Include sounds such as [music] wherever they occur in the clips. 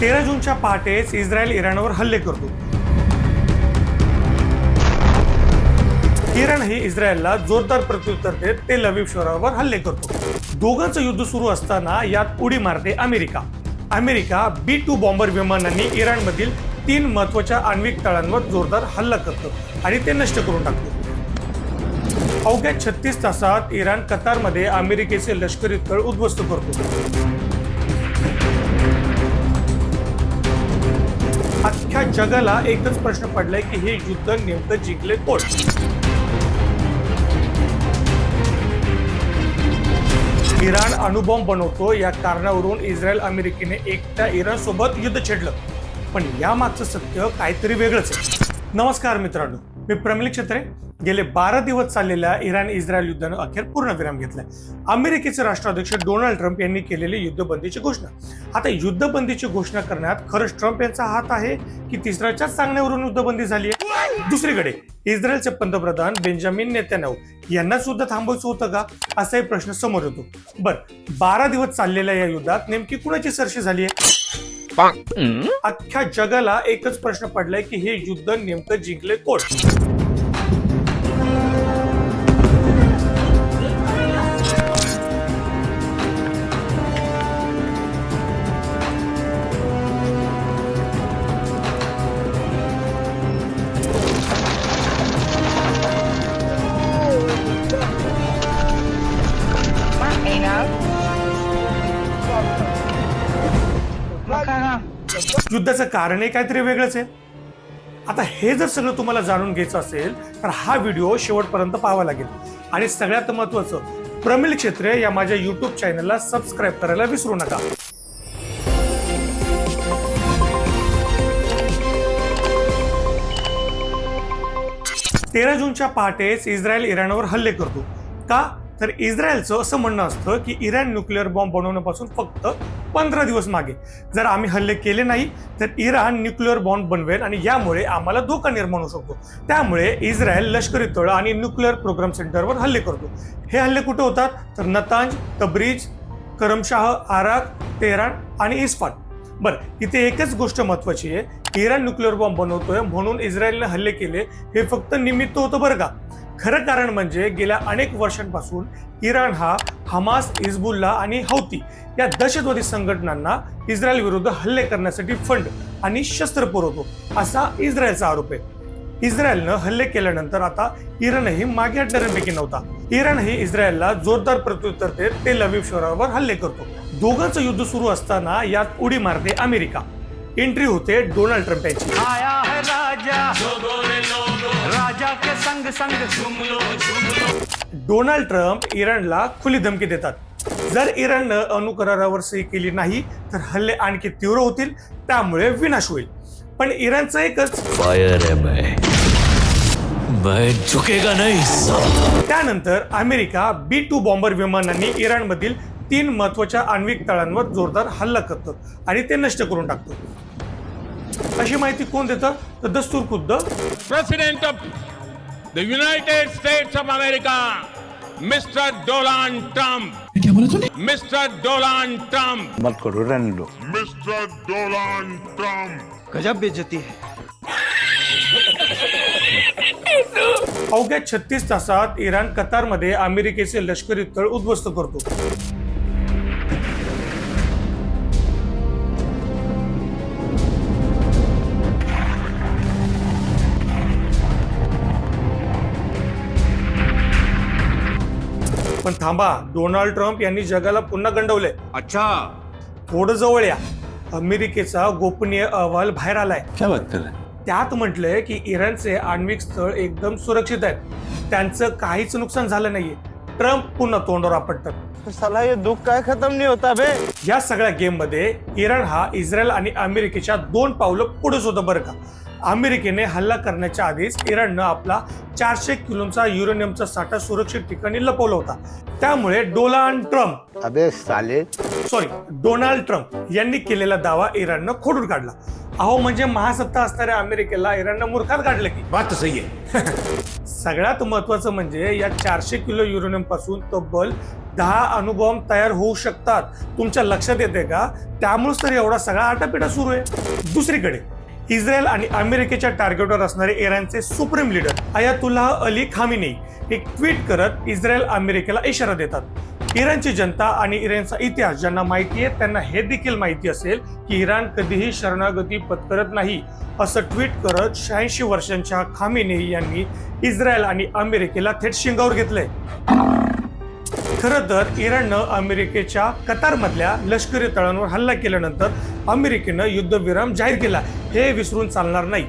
तेरा जूनच्या पहाटेच इस्रायल इराणवर हल्ले करतो. इराणही इस्रायलला जोरदार प्रत्युत्तर देत तेल लवी शहरावर हल्ले करतो. दोघांचं युद्ध सुरू असताना यात उडी मारते America. America B two bomber विमानांनी इराणमधील तीन महत्त्वाच्या आण्विक तळांवर जोरदार हल्ला करतो आणि ते नष्ट करून टाकतो. अवघ्या छत्तीस तासात इराण कतारमध्ये अमेरिकेचे लष्करी तळ उद्ध्वस्त करतो. अख्ख्या जगाला एकच प्रश्न पडलाय की हे युद्ध नेमकं जिंकले कोण? इराण अणुबॉम्ब बनवतो या कारणावरून इस्रायल अमेरिकेने एकट्या इराण सोबत युद्ध छेडलं. पण या मागचं सत्य काहीतरी वेगळंच आहे. नमस्कार मित्रांनो. मी प्रमिल छत्रे गेले बारा दिवस चाललेल्या इराण इस्रायल युद्धानं अखेर पूर्णविराम घेतलाय. अमेरिकेचे राष्ट्राध्यक्ष डोनाल्ड ट्रम्प यांनी केलेली युद्धबंदीची घोषणा. आता युद्धबंदीची घोषणा करण्यात खरंच ट्रम्प यांचा हात आहे की तिसऱ्याच्याच सांगण्यावरून युद्धबंदी झाली आहे? दुसरीकडे इस्रायलचे पंतप्रधान बेंजामिन नेत्यानव यांना सुद्धा थांबवायचं होतं का? असाही प्रश्न समोर येतो. बर बारा दिवस चाललेल्या या युद्धात नेमकी कुणाची सरशी झाली आहे? अख्ख्या जगाला एकच प्रश्न पडलाय की हे युद्ध नेमकं जिंकले कोण? युद्धाचं कारण काहीतरी वेगळंच आहे. आता हे जर सगळं तुम्हाला जाणून घ्यायचं असेल तर हा व्हिडिओ शेवटपर्यंत पाहावा लागेल. आणि सगळ्यात महत्वाचं प्रमिल क्षेत्रे या माझ्या युट्यूब चॅनलला सबस्क्राईब करायला विसरू नका. तेरा जूनच्या पहाटेच इस्रायल इराणवर हल्ले करतो. का? तर इस्रायलचं असं म्हणणं असतं की इराण न्यूक्लिअर बॉम्ब बनवण्यापासून फक्त पंधरा दिवस मागे. जर आम्ही हल्ले केले नाही तर इराण न्यूक्लिअर बॉम्ब बनवेल आणि यामुळे आम्हाला धोका निर्माण होऊ शकतो. त्यामुळे इस्रायल लष्करी तळ आणि न्यूक्लिअर प्रोग्राम सेंटरवर हल्ले करतो. हे हल्ले कुठे होतात? तर नतांज तब्रीज करमशाह आराक तेहरान आणि इस्फान. बरं इथे एकच गोष्ट महत्वाची आहे. इराण न्यूक्लिअर बॉम्ब बनवतोय म्हणून इस्रायलने हल्ले केले हे फक्त निमित्त होतं बरं का? खरं कारण म्हणजे गेल्या अनेक वर्षांपासून इराण हा हमास हिजबुल्ला आणि हौती या दहशतवादी संघटनांना इस्रायल विरुद्ध हल्ले करण्यासाठी फंड आणि शस्त्र पुरवतो असा इस्रायलचा आरोप आहे. इस्रायलनं हल्ले केल्यानंतर आता इराणही मागे हटणाऱ्यांपैकी नव्हता. इराणही इस्रायलला जोरदार प्रत्युत्तर देत तेल अवीव शहरावर हल्ले करतो. दोघांचं युद्ध सुरू असताना यात उडी मारते अमेरिका. एंट्री होते डोनाल्ड ट्रम्प यांची. आया है राजा. राजा के संग संग डोनाल्ड ट्रम्प इराणला खुली धमकी देतात. जर इराणनं अणुकरारावर सही केली नाही तर हल्ले आणखी तीव्र होतील त्यामुळे विनाश होईल. पण इराणचं एकच फायर है मैं. मैं झुकेगा नहीं. त्यानंतर अमेरिका बी टू बॉम्बर विमानांनी इराणमधील तीन महत्त्वाच्या आण्विक तळांवर जोरदार हल्ला करतो आणि ते नष्ट करून टाकतो. अशी माहिती कोण देतं? तर दस्तूर खुद्द. President of the United States of America, Mr. Donald Trump. Mr. Donald Trump. मत करो रहने लो Mr. Donald Trump. गजब बेइज्जती है अवघ्या छत्तीस तासात इराण कतारमध्ये अमेरिकेचे लष्करी तळ उद्ध्वस्त करतो पण थांबा डोनाल्ड ट्रम्प यांनी जगाला पुन्हा गंडवलंय. अच्छा. थोडं जवळ या. अमेरिकेचा गोपनीय अहवाल बाहेर आलाय. क्या बात कर रहे हैं? त्यात म्हटलंय की इराणचे आण्विक स्थळ एकदम सुरक्षित आहेत. त्यांचं काहीच नुकसान झालं नाहीये. ट्रम्प पुन्हा तोंडावर आपटतात. साला ये दुख काय खत्म नहीं होता बे. या सगळ्या गेममध्ये इराण हा इस्रायल आणि अमेरिकेच्या दोन पावलं पुढेच होतं बरं का. अमेरिकेने हल्ला करण्याच्या आधीच इराणनं आपला चारशे किलोचा युरेनियमचा साठा सुरक्षित ठिकाणी लपवला होता. त्यामुळे डोनाल्ड ट्रम्प अबे साले. सॉरी डोनाल्ड ट्रम्प यांनी केलेला दावा इराणनं खोडून काढला. अहो म्हणजे महासत्ता असणाऱ्या अमेरिकेला इराणनं मूर्खात काढलं की? बात सही है [laughs] सगळ्यात महत्वाचं म्हणजे या चारशे किलो युरेनियमपासून तब्बल दहा अणुबॉम्ब तयार होऊ शकतात. तुमच्या लक्षात येते का? त्यामुळेच तर एवढा सगळा आटापिटा सुरू आहे. दुसरीकडे इस्रायल आणि अमेरिकेच्या टार्गेटवर असणारे इराणचे supreme leader Ayatollah Ali Khamenei एक ट्विट करत इस्रायल अमेरिकेला इशारा देतात. इराणची जनता आणि इराणचा इतिहास ज्यांना माहिती आहे त्यांना हे देखील माहिती असेल की इराण कधीही शरणागती पत्करत नाही असं ट्विट करत शहाऐंशी वर्षांच्या खामिनी यांनी इस्रायल आणि अमेरिकेला थेट शिंगावर घेतलंय. खरं तर इराणनं अमेरिकेच्या कतारमधल्या लष्करी तळांवर हल्ला केल्यानंतर अमेरिकेनं युद्धविराम जाहीर केला. हे विसरून चालणार नाही.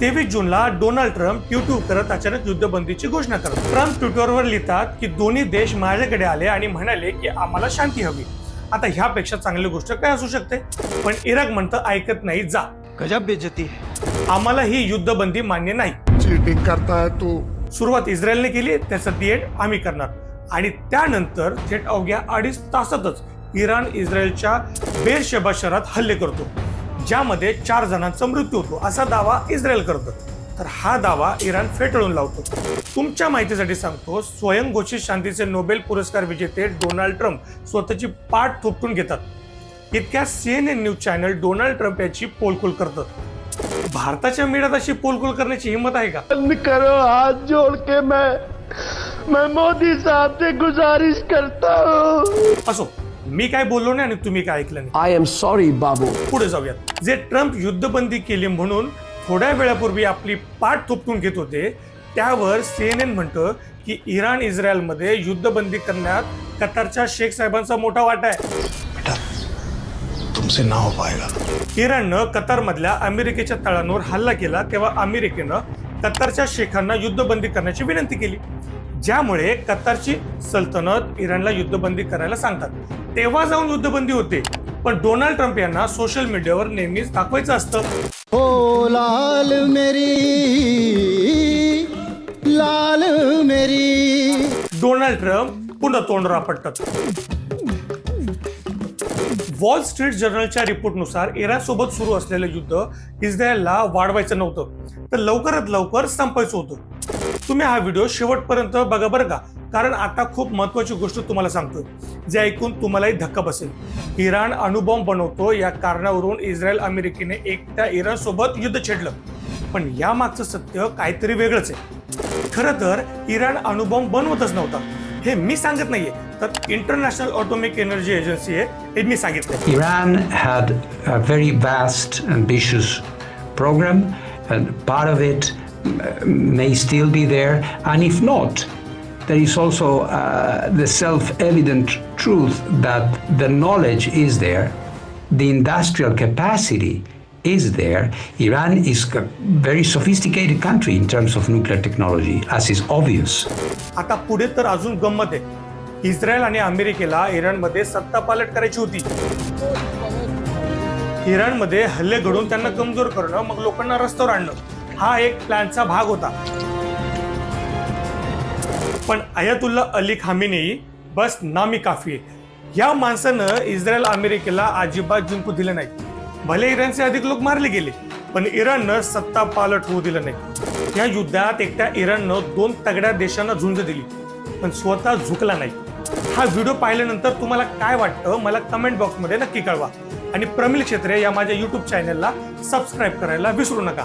तेवीस जूनला डोनाल्ड ट्रम्प ट्विट करत अचानक युद्धबंदीची घोषणा करतात. ट्रम्प ट्विटरवर लिहितात की दोन्ही देश माझ्याकडे आले आणि म्हणाले की आम्हाला शांती हवी. आता ह्यापेक्षा चांगली गोष्ट काय असू शकते? पण इराक म्हणतं ऐकत नाही जा. गजब बेइज्जती है आम्हाला ही युद्धबंदी मान्य नाही. चीटिंग करता तू. सुरुवात इस्रायलने केली त्याचं दी एंड आम्ही करणार. आणि त्यानंतर थेट अवघ्या अडीच तासातच इराण इस्रायलच्या बेरशेबा शहरात हल्ले करतो ज्यामध्ये चार जणांचा मृत्यू होतो. असा दावा इस्रायल करतं. तर हा दावा इराण फेटाळून लावतो. तुमच्या माहितीसाठी सांगतो स्वयंघोषित शांतीचे नोबेल पुरस्कार विजेते डोनाल्ड ट्रम्प स्वतःची पाठ थोपटून घेतात. इतक्या CNN news channel Donald Trump याची पोलखोल करतात. भारताच्या मीडियात अशी पोलखोल करण्याची हिंमत आहे का? बंद करो जोड़ के मैं मैं मोदी साहब से गुजारिश करता हूँ। असो मी काय बोललो नाही आणि तुम्ही काय ऐकलं नाही. आई एम सॉरी बाबू. पुढे जाऊयात. जे ट्रम्प युद्धबंदी केली म्हणून थोड्या वेळापूर्वी आपली पाठ थोपटून घेत होते त्यावर सीएनएन म्हणतं की इराण इस्रायलमध्ये युद्धबंदी करण्यात कतारच्या शेख साहेबांचा मोठा वाटा आहे. तुमसे ना हो पाएगा इराणनं कतारमधल्या अमेरिकेच्या तळांवर हल्ला केला तेव्हा अमेरिकेनं कतारच्या शेखांना युद्धबंदी करण्याची विनंती केली. ज्यामुळे कतारची सल्तनत इराणला युद्धबंदी करायला सांगतात. तेव्हा जाऊन युद्धबंदी होते. पण डोनाल्ड ट्रम्प यांना सोशल मीडियावर नेहमीच दाखवायचं असतं. ओ लाल मेरी लाल मेरी. डोनाल्ड ट्रम्प पुन्हा तोंड रापटतात. वॉल स्ट्रीट जर्नलच्या रिपोर्टनुसार इराणसोबत सुरू असलेलं युद्ध इस्रायलला वाढवायचं नव्हतं. तर लवकरात लवकर संपायचं होतं. तुम्ही हा व्हिडिओ शेवटपर्यंत बघा बरं का. कारण आता खूप महत्वाची गोष्ट तुम्हाला सांगतोय जे ऐकून तुम्हालाही धक्का बसेल. इराण अणुबॉम्ब बनवतो या कारणावरून इस्रायल अमेरिकेने एकट्या इराण सोबत युद्ध छेडलं. पण या मागचं सत्य काहीतरी वेगळंच आहे. खरं तर इराण अणुबॉम्ब बनवतच नव्हता. हे मी सांगत नाहीये तर इंटरनॅशनल ऑटोमिक एनर्जी एजन्सी आहे हे मी सांगितलंय. Iran had a very vast, ambitious programme and part of may still be there. And if not, there is also uh, the self evident truth that the knowledge is there, the industrial capacity is there. Iran is a very sophisticated country in terms of nuclear technology, as is obvious. आता पुढे तर अजून गंमत आहे Israel आणि अमेरिकेला इराणमध्ये सत्ता पालट करायची होती इराणमध्ये हल्ले घडून त्यांना कमजोर करणं मग लोकांना रस्त्यावर आणणं हा एक प्लॅनचा भाग होता. पण अयातुल्ला अली खामिनी बस नामी काफी आहे. या माणसानं इस्रायल अमेरिकेला अजिबात जिंकू दिलं नाही. भले इराणचे अधिक लोक मारले गेले पण इराणनं सत्ता पालट होऊ दिलं नाही. या युद्धात एकट्या इराणनं दोन तगड्या देशांना झुंज दिली पण स्वतः झुकला नाही. हा व्हिडिओ पाहिल्यानंतर तुम्हाला काय वाटतं? मला कमेंट बॉक्समध्ये नक्की कळवा. आणि प्रमिल क्षेत्रे या माझ्या युट्यूब चॅनलला सबस्क्राईब करायला विसरू नका.